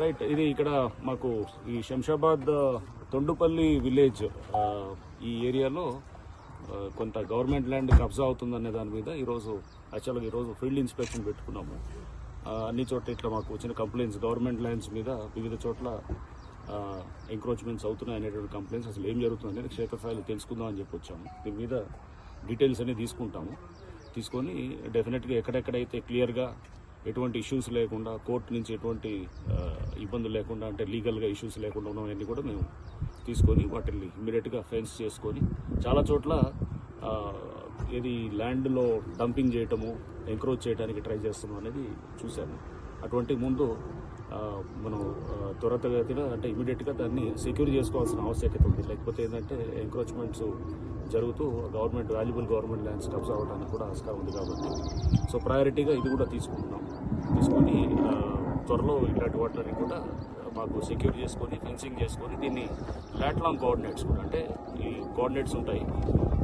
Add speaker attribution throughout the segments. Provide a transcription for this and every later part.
Speaker 1: Right ఇది ఇక్కడ మాకు ఈ శంషాబాద్ తొండుపల్లి విలేజ్ ఈ ఏరియాలో కొంత గవర్నమెంట్ ల్యాండ్ కబ్జా అవుతుందనే దాని మీద ఈరోజు యాక్చువల్గా ఈరోజు ఫీల్డ్ ఇన్స్పెక్షన్ పెట్టుకున్నాము. అన్ని చోట్ల ఇట్లా మాకు వచ్చిన కంప్లైంట్స్ గవర్నమెంట్ ల్యాండ్స్ మీద వివిధ చోట్ల ఎంక్రోచ్మెంట్స్ అవుతున్నాయి అనేటువంటి కంప్లైంట్స్ అసలు ఏం జరుగుతుంది అనేది క్షేత్రస్థాయిలో తెలుసుకుందాం అని చెప్పి వచ్చాము. దీని మీద డీటెయిల్స్ అనేది తీసుకుంటాము. తీసుకొని డెఫినెట్గా ఎక్కడెక్కడైతే క్లియర్గా ఎటువంటి ఇష్యూస్ లేకుండా కోర్టు నుంచి ఎటువంటి ఇబ్బందులు లేకుండా అంటే లీగల్గా ఇష్యూస్ లేకుండా ఉన్నవన్నీ కూడా మేము తీసుకొని వాటిని ఇమ్మీడియట్గా ఫెన్స్ చేసుకొని చాలా చోట్ల ఏది ల్యాండ్లో డంపింగ్ చేయటము ఎంక్రోచ్ చేయడానికి ట్రై చేస్తున్నాం అనేది చూశాను. అటువంటి ముందు మనం త్వరతగతిన అంటే ఇమీడియట్గా దాన్ని సెక్యూర్ చేసుకోవాల్సిన ఆవశ్యకత ఉంది. లేకపోతే ఏంటంటే ఎంక్రోచ్మెంట్స్ జరుగుతూ గవర్నమెంట్ వాల్యుబుల్ గవర్నమెంట్ ల్యాండ్స్ కబ్జా అవ్వడానికి కూడా ఆస్కారం ఉంది కాబట్టి. సో ప్రయారిటీగా ఇది కూడా తీసుకుంటున్నాం. తీసుకొని త్వరలో ఇలాంటి వాటిని కూడా మాకు సెక్యూర్ చేసుకొని ఫెన్సింగ్ చేసుకొని దీన్ని లాట్ కోఆర్డినేట్స్ కూడా అంటే ఈ కోఆర్డినేట్స్ ఉంటాయి.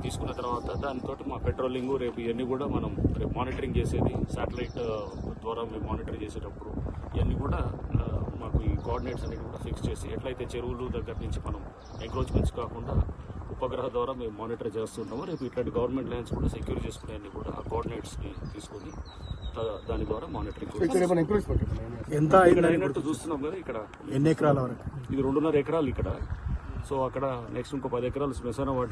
Speaker 1: తీసుకున్న తర్వాత దానితో మా పెట్రోలింగ్ రేపు ఇవన్నీ కూడా మనం రేపు మానిటరింగ్ చేసేది శాటిలైట్ ద్వారా మేము మానిటర్ చేసేటప్పుడు ఇవన్నీ కూడా మాకు ఈ కోఆర్డినేట్స్ అనేవి కూడా ఫిక్స్ చేసి ఎట్లయితే చెరువులు దగ్గర నుంచి మనం ఎంక్రోచ్మెంట్స్ కాకుండా ఉపగ్రహ ద్వారా మేము మానిటర్ చేస్తుంటాము రేపు ఇట్లాంటి గవర్నమెంట్ ల్యాండ్స్ కూడా సెక్యూర్ చేసుకునే కూడా ఆ కోఆర్డినేట్స్ని తీసుకొని దాని ద్వారా మానిటరింగ్?
Speaker 2: ఎంత
Speaker 1: అయినట్టు చూస్తున్నాం కదా ఇక్కడ.
Speaker 2: ఎన్ని ఎకరాల వరకు?
Speaker 1: ఇది రెండున్నర ఎకరాలు ఇక్కడ. సో అక్కడ నెక్స్ట్ ఇంకో పది ఎకరాలు శ్మశాన వాటి